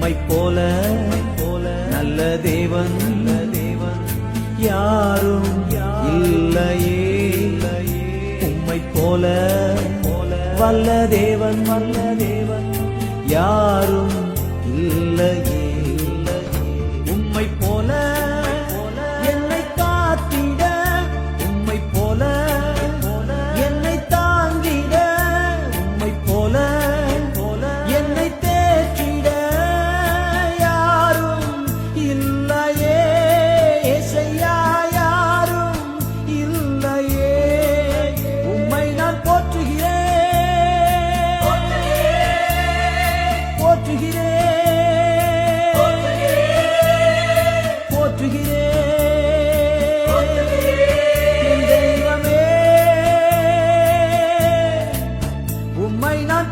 உம்மை போல போல நல்ல தேவன் நல்ல தேவன் யாரும் இல்லையே. உம்மை போல போல வல்ல தேவன் வல்ல தேவன் யாரும் போற்றுகிறேன் உம்மை நான்